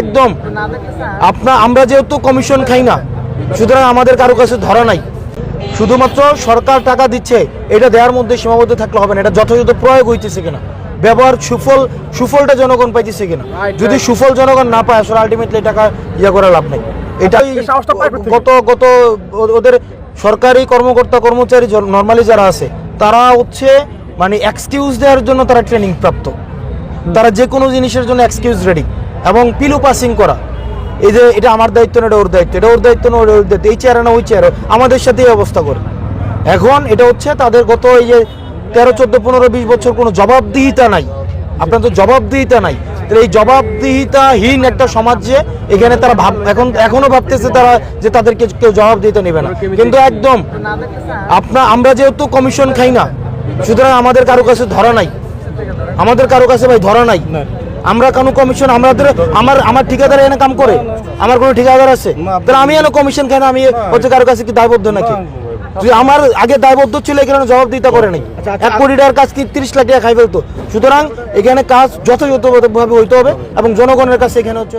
একদম। আপনার আমরা যেহেতু কমিশন খাই না সুতরাং আমাদের কারও কাছে ধরা নাই। শুধুমাত্র সরকার টাকা দিচ্ছে এটা দেওয়ার মধ্যে সীমাবদ্ধ থাকলে হবে না এটা যথাযথ প্রয়োগ হইতেছে কিনা। ব্যবহার সুফল সুফলটা জনগণ পাইতেছে কিনা। যদি সুফল জনগণ না পায় আসলে আলটিমেটলি টাকা ইয়ে করে লাভ নেই। এটাই? গত গত ওদের সরকারি কর্মকর্তা কর্মচারী নর্মালি যারা আছে তারা হচ্ছে মানে এক্সকিউজ দেওয়ার জন্য তারা ট্রেনিং প্রাপ্ত। তারা যে কোনো জিনিসের জন্য এক্সকিউজ রেডি এবং পিলু পাসিং করা। এই যে এটা আমার দায়িত্ব না, এটা ওর দায়িত্ব। এটা ওর দায়িত্ব না, ওর দায়িত্ব। এই চেয়ারে না, ওই চেয়ারে আমাদের সাথে এই অবস্থা করে। এখন এটা হচ্ছে তাদের গত এই যে তেরো, চোদ্দ, পনেরো, বিশ বছর কোনো জবাবদিহিতা নাই। আপনার তো জবাবদিহিতা নাই। তাহলে এই জবাবদিহিতাহীন একটা সমাজ এখানে তারা ভাব এখন, এখনও ভাবতেছে তারা যে তাদেরকে কেউ জবাবদিহিতা নেবে না। কিন্তু একদম আপনার আমরা যেহেতু কমিশন খাই না, সুতরাং আমাদের কারও কাছে ধরা নাই। আমাদের কারও কাছে ভাই ধরা নাই। আমরা কেন কমিশন আমাদের আমার আমার ঠিকাদার এনে কাম করে। আমার কোনো ঠিকাদার আছে? তাহলে আমি এনে কমিশন কেন? আমি হচ্ছে কারও কাছে কি দায়বদ্ধ নাকি? তুই আমার আগে দায়বদ্ধ ছিল এখানে জবাব দিতে করে নাই। এক কোটি টাকার কাজ কি তিরিশ লাখ টাকা খাই ফেলতো? সুতরাং এখানে কাজ যথাযথভাবে হইতে হবে এবং জনগণের কাছে এখানে হচ্ছে